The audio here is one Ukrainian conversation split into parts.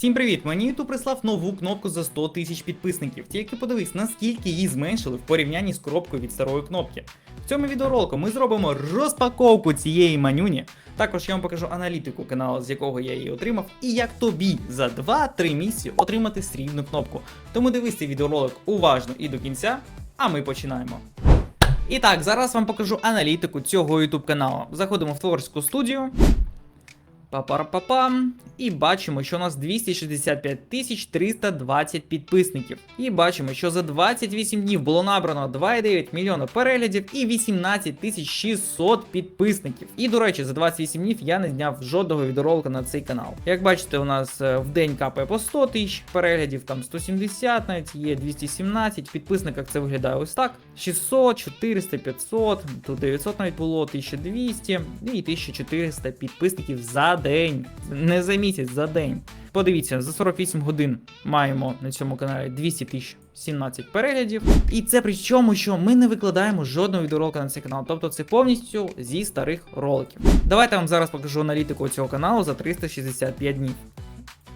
Всім привіт! Мені YouTube прислав нову кнопку за 100 тисяч підписників. Тільки подивись, наскільки її зменшили в порівнянні з коробкою від старої кнопки. В цьому відеоролику ми зробимо розпаковку цієї манюні. Також я вам покажу аналітику каналу, з якого я її отримав, і як тобі за 2-3 місяці отримати срібну кнопку. Тому дивись цей відеоролик уважно і до кінця, а ми починаємо. І так, зараз вам покажу аналітику цього YouTube каналу. Заходимо в творчу студію. Па-пар-па-пам. І бачимо, що у нас 265 тисяч 320 підписників. І бачимо, що за 28 днів було набрано 2,9 мільйона переглядів і 18 тисяч 600 підписників. І до речі, за 28 днів я не зняв жодного відеоролика на цей канал. Як бачите, у нас е, в день капає по 100 тисяч переглядів, там 170 навіть є 217. В підписниках це виглядає ось так: 600, 400, 500, тут 900 навіть було, 1200 і 1400 підписників за день. Не за місяць, за день. Подивіться, за 48 годин маємо на цьому каналі 200 тисяч 17 переглядів. І це при чому, що ми не викладаємо жодного відеоролика на цей канал. Тобто це повністю зі старих роликів. Давайте я вам зараз покажу аналітику цього каналу за 365 днів.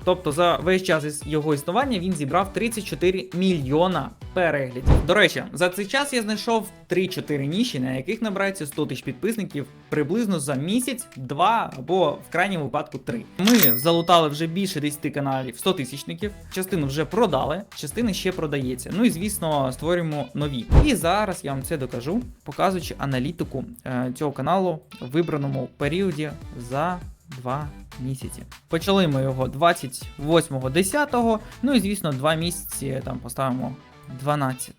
Тобто за весь час із його існування він зібрав 34 мільйона переглядів. До речі, за цей час я знайшов 3-4 ніші, на яких набирається 100 тисяч підписників приблизно за місяць, два або в крайньому випадку три. Ми залутали вже більше 10 каналів 100 тисячників. Частину вже продали, частина ще продається. Ну і звісно, створюємо нові. І зараз я вам це докажу, показуючи аналітику е, цього каналу в вибраному періоді за два місяці. Почали ми його 28.10, ну і звісно, два місяці там поставимо 12.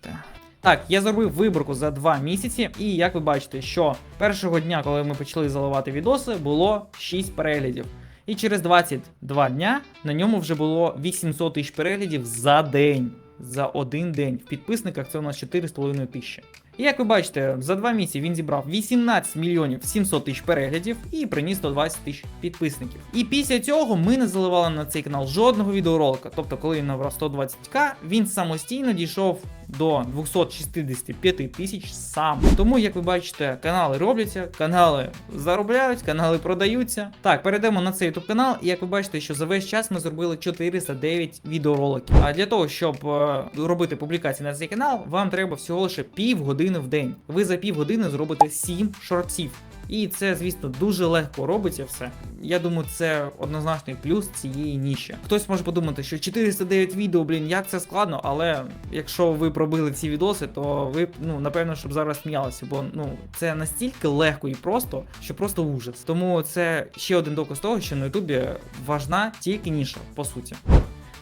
Так, я зробив виборку за два місяці, і як ви бачите, що першого дня, коли ми почали заливати відоси, було 6 переглядів. І через 22 дня на ньому вже було 800 тисяч переглядів за день. За один день. В підписниках це у нас 4,5 тисячі. І як ви бачите, за два місяці він зібрав 18 мільйонів 700 тисяч переглядів і приніс 120 тисяч підписників. І після цього ми не заливали на цей канал жодного відеоролика. Тобто, коли він набрав 120к, він самостійно дійшов до 265 тисяч сам. Тому, як ви бачите, канали робляться, канали заробляють, канали продаються. Так, перейдемо на цей YouTube канал, і як ви бачите, що за весь час ми зробили 409 відеороликів. А для того, щоб е, робити публікації на цей канал, вам треба всього лише півгодини в день. Ви за півгодини зробите 7 шортів. І це, звісно, дуже легко робиться все. Я думаю, це однозначний плюс цієї ніші. Хтось може подумати, що 409 відео, блін, як це складно, але якщо ви пробили ці відоси, то ви ну напевно, щоб зараз сміялися, бо ну це настільки легко і просто, що просто ужас. Тому це ще один доказ того, що на Ютубі важна тільки ніша, по суті.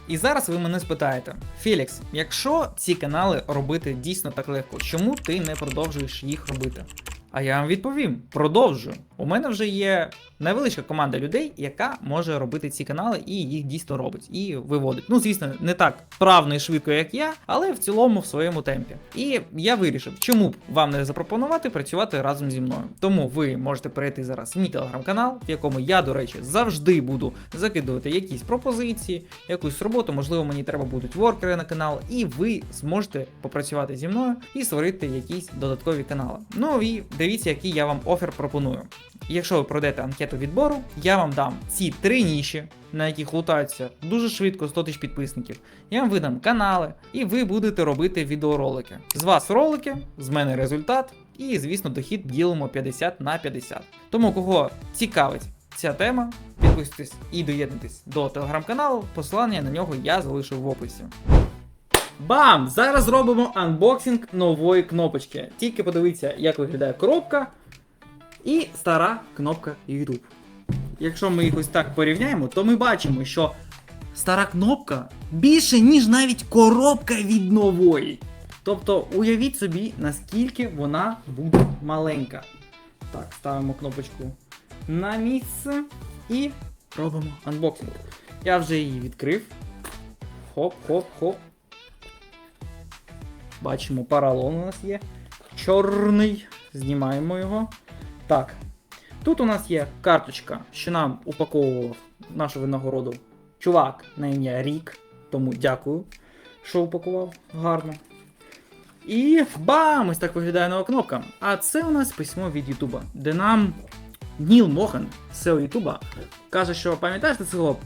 І зараз ви мене спитаєте, Фелікс, якщо ці канали робити дійсно так легко, чому ти не продовжуєш їх робити? А я вам відповім: продовжую. У мене вже є невеличка команда людей, яка може робити ці канали і їх дійсно робить і виводить. Ну, звісно, не так правно і швидко, як я, але в цілому в своєму темпі. І я вирішив, чому б вам не запропонувати працювати разом зі мною. Тому ви можете перейти зараз в мій телеграм-канал, в якому я, до речі, завжди буду закидувати якісь пропозиції, якусь роботу, можливо, мені треба будуть воркери на канал, і ви зможете попрацювати зі мною і створити якісь додаткові канали. Ну і дивіться, який я вам офер пропоную. Якщо ви пройдете анкету відбору, я вам дам ці три ніші, на яких лутаються дуже швидко 100 тисяч підписників. Я вам видам канали, і ви будете робити відеоролики. З вас ролики, з мене результат, і, звісно, дохід ділимо 50 на 50. Тому, кого цікавить ця тема, підписуйтесь і доєднуйтесь до телеграм-каналу. Посилання на нього я залишу в описі. Бам! Зараз зробимо анбоксинг нової кнопочки. Тільки подивіться, як виглядає коробка і стара кнопка YouTube. Якщо ми їх ось так порівняємо, то ми бачимо, що стара кнопка більше, ніж навіть коробка від нової. Тобто уявіть собі, наскільки вона буде маленька. Так, ставимо кнопочку на місце і робимо анбоксинг. Я вже її відкрив. Хоп-хоп-хоп. Бачимо, паралон у нас є. Чорний. Знімаємо його. Так. Тут у нас є карточка, що нам упаковував нашу винагороду чувак на ім'я Рік. Тому дякую, що упакував гарно. І бам! Ось так виглядає нова кнопка. А це у нас письмо від Ютуба, де нам Ніл Мохан, SEO Ютуба, каже, що пам'ятаєш ти цього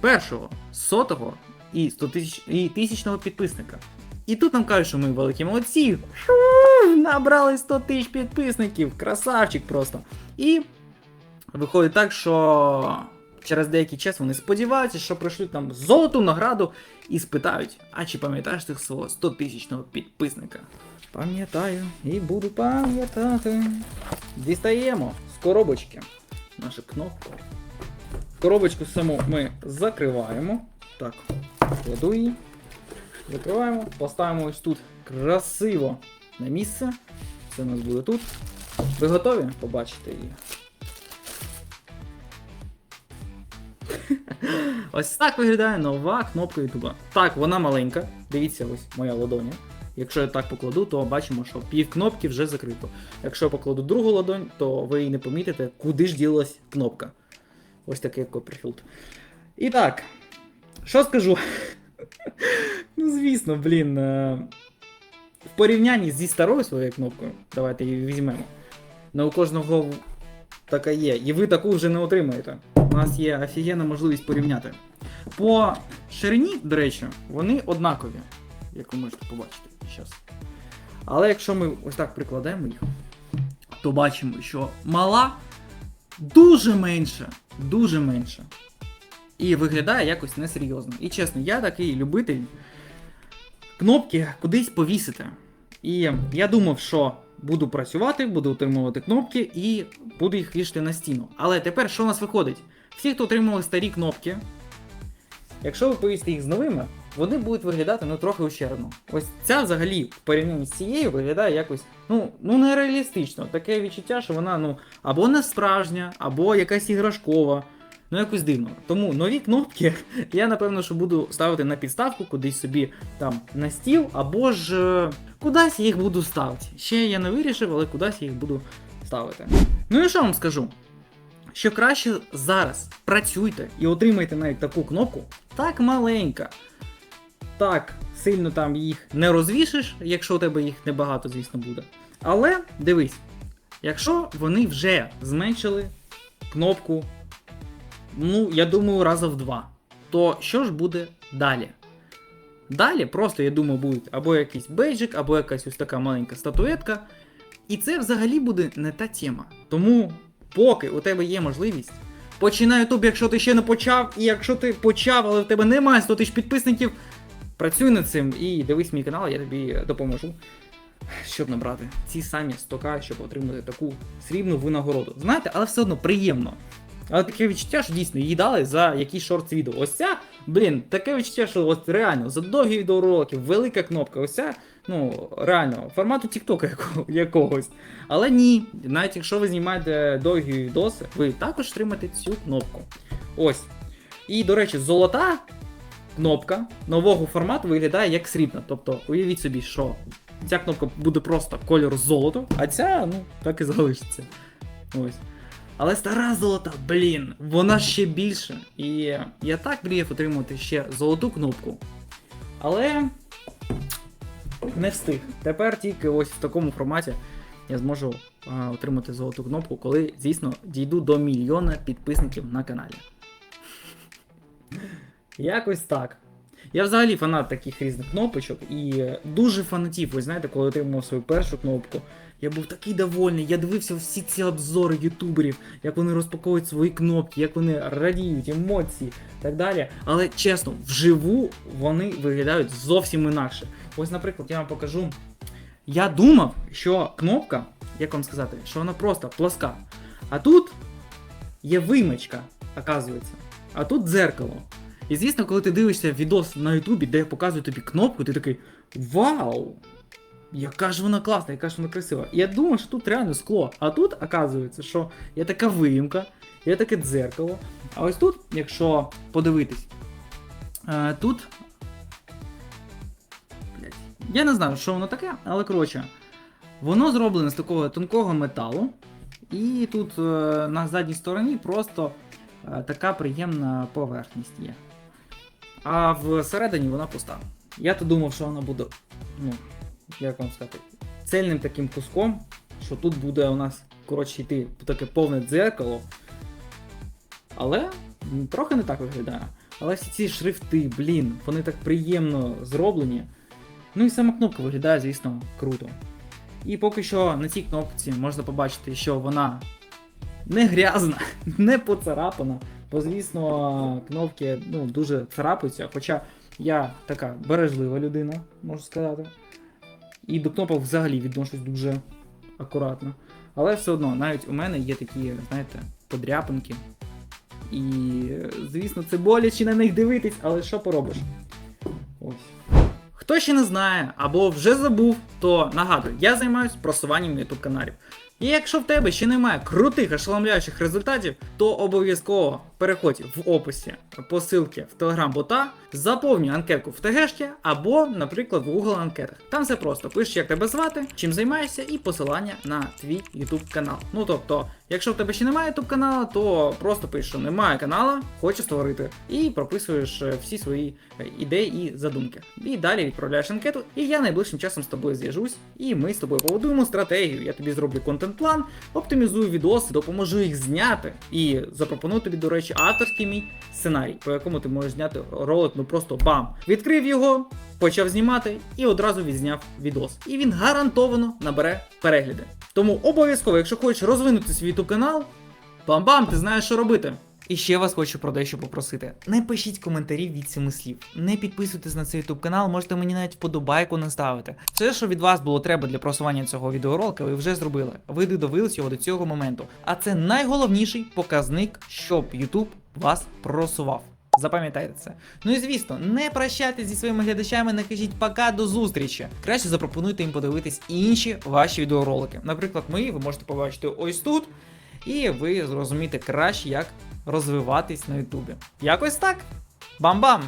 першого, сотого і 100 тисяч і тисячного підписника. І тут нам кажуть, що ми великі молодці. Набрали 100 тисяч підписників. Красавчик просто. І виходить так, що через деякий час вони сподіваються, що пройшли там золоту награду і спитають: а чи пам'ятаєш ти свого 100 тисячного підписника? Пам'ятаю і буду пам'ятати. Дістаємо з коробочки нашу кнопку. Коробочку саму ми закриваємо. Так, кладу її. Закриваємо, поставимо ось тут красиво на місце. Це у нас буде тут. Ви готові побачити її? Ось так виглядає нова кнопка YouTube. Так, вона маленька. Дивіться, ось моя ладоня. Якщо я так покладу, то бачимо, що пів кнопки вже закрито. Якщо я покладу другу ладонь, то ви і не помітите, куди ж ділась кнопка. Ось такий Copperfield. І так, що скажу? ну, звісно, блін. Порівнянні зі старою своєю кнопкою, давайте її візьмемо. Не у кожного така є. І ви таку вже не отримаєте. У нас є офігенна можливість порівняти. По ширині, до речі, вони однакові, як ви можете побачити зараз. Але якщо ми ось так прикладемо їх, то бачимо, що мала дуже менша. Дуже менша. І виглядає якось несерйозно. І чесно, я такий любитель кнопки кудись повісити. І я думав, що буду працювати, буду отримувати кнопки і буду їх вішати на стіну. Але тепер що у нас виходить? Всі, хто отримували старі кнопки, якщо ви повісите їх з новими, вони будуть виглядати ну трохи ущербно. Ось ця взагалі в порівнянні з цією виглядає якось ну, ну нереалістично. Таке відчуття, що вона ну або не справжня, або якась іграшкова. Ну, якось дивно. Тому нові кнопки я напевно, що буду ставити на підставку, кудись собі там на стіл, або ж е, кудись їх буду ставити. Ще я не вирішив, але кудись їх буду ставити. Ну і що вам скажу? Що краще зараз працюйте і отримайте навіть таку кнопку, так маленька. Так, сильно там їх не розвішиш, якщо у тебе їх небагато, звісно, буде. Але дивись, якщо вони вже зменшили кнопку ну, я думаю, раза в два. То що ж буде далі? Далі просто, я думаю, буде або якийсь бейджик, або якась ось така маленька статуетка. І це взагалі буде не та тема. Тому, поки у тебе є можливість, починай YouTube, якщо ти ще не почав, і якщо ти почав, але в тебе немає 100 тисяч підписників, працюй над цим і дивись мій канал, я тобі допоможу. Щоб набрати ці самі 100к, щоб отримати таку срібну винагороду. Знаєте, але все одно приємно. Але таке відчуття, що дійсно її дали за якийсь шорт відео. Ось ця, блін, таке відчуття, що от реально за довгі відеоролики, велика кнопка, ось ця, ну, реально, формату Тіктока якогось. Але ні, навіть якщо ви знімаєте довгі відоси, ви також отримаєте цю кнопку. Ось. І, до речі, золота кнопка нового формату виглядає як срібна. Тобто, уявіть собі, що ця кнопка буде просто кольору золото, а ця, ну, так і залишиться. Ось. Але стара золота, блін, вона ще більше. І я так мріяв отримати ще золоту кнопку. Але не встиг. Тепер тільки ось в такому форматі я зможу а, отримати золоту кнопку, коли, звісно, дійду до мільйона підписників на каналі. Якось так. Я взагалі фанат таких різних кнопочок і дуже фанатів. Ви знаєте, коли отримав свою першу кнопку, я був такий довольний. Я дивився всі ці обзори ютуберів, як вони розпаковують свої кнопки, як вони радіють, емоції і так далі. Але чесно, вживу вони виглядають зовсім інакше. Ось, наприклад, я вам покажу. Я думав, що кнопка, як вам сказати, що вона просто плоска. А тут є вимочка, оказується. А тут дзеркало. І звісно, коли ти дивишся відос на Ютубі, де показують тобі кнопку, ти такий Вау! Яка ж вона класна, яка ж вона красива. Я думав, що тут реально скло. А тут оказується, що є така виїмка, є таке дзеркало. А ось тут, якщо подивитись, е, тут. Я не знаю, що воно таке, але коротше, воно зроблене з такого тонкого металу. І тут е, на задній стороні просто е, така приємна поверхність є. А всередині вона пуста. Я то думав, що вона буде, ну, як вам сказати, цельним таким куском, що тут буде у нас, коротше, йти таке повне дзеркало. Але трохи не так виглядає. Але всі ці шрифти, блін, вони так приємно зроблені. Ну і сама кнопка виглядає, звісно, круто. І поки що на цій кнопці можна побачити, що вона не грязна, не поцарапана. Бо, звісно, кнопки ну, дуже царапаються. Хоча я така бережлива людина, можу сказати. І до кнопок взагалі відношусь дуже акуратно. Але все одно, навіть у мене є такі, знаєте, подряпинки. І, звісно, це боляче на них дивитись, але що поробиш? Ось. Хто ще не знає або вже забув, то нагадую, я займаюся просуванням YouTube каналів. І якщо в тебе ще немає крутих ошеломляючих результатів, то обов'язково переходь в описі посилки в Telegram-бота, заповнюй анкетку в ТГшки або, наприклад, в Google анкетах. Там все просто пишеш, як тебе звати, чим займаєшся, і посилання на твій YouTube канал. Ну тобто, якщо в тебе ще немає YouTube каналу, то просто пишеш, що немає канала, хочу створити, і прописуєш е, всі свої е, ідеї і задумки. І далі відправляєш анкету, і я найближчим часом з тобою зв'яжусь, і ми з тобою побудуємо стратегію. Я тобі зроблю контент-план, оптимізую відоси, допоможу їх зняти і запропоную тобі, до речі, авторський мій сценарій, по якому ти можеш зняти ролик, ну просто бам! Відкрив його, почав знімати і одразу відзняв відос. І він гарантовано набере перегляди. Тому обов'язково, якщо хочеш розвинути свій YouTube канал, бам-бам, ти знаєш, що робити. І ще вас хочу про дещо попросити. Не пишіть коментарів від цими слів. Не підписуйтесь на цей YouTube канал, можете мені навіть вподобайку наставити. Все, що від вас було треба для просування цього відеоролика, ви вже зробили. Ви додивились його до цього моменту. А це найголовніший показник, щоб YouTube вас просував. Запам'ятайте це. Ну і звісно, не прощайтесь зі своїми глядачами, не кажіть пока до зустрічі. Краще запропонуйте їм подивитись інші ваші відеоролики. Наприклад, мої ви можете побачити ось тут, і ви зрозумієте краще, як розвиватись на Ютубі. Якось так. Бам-бам!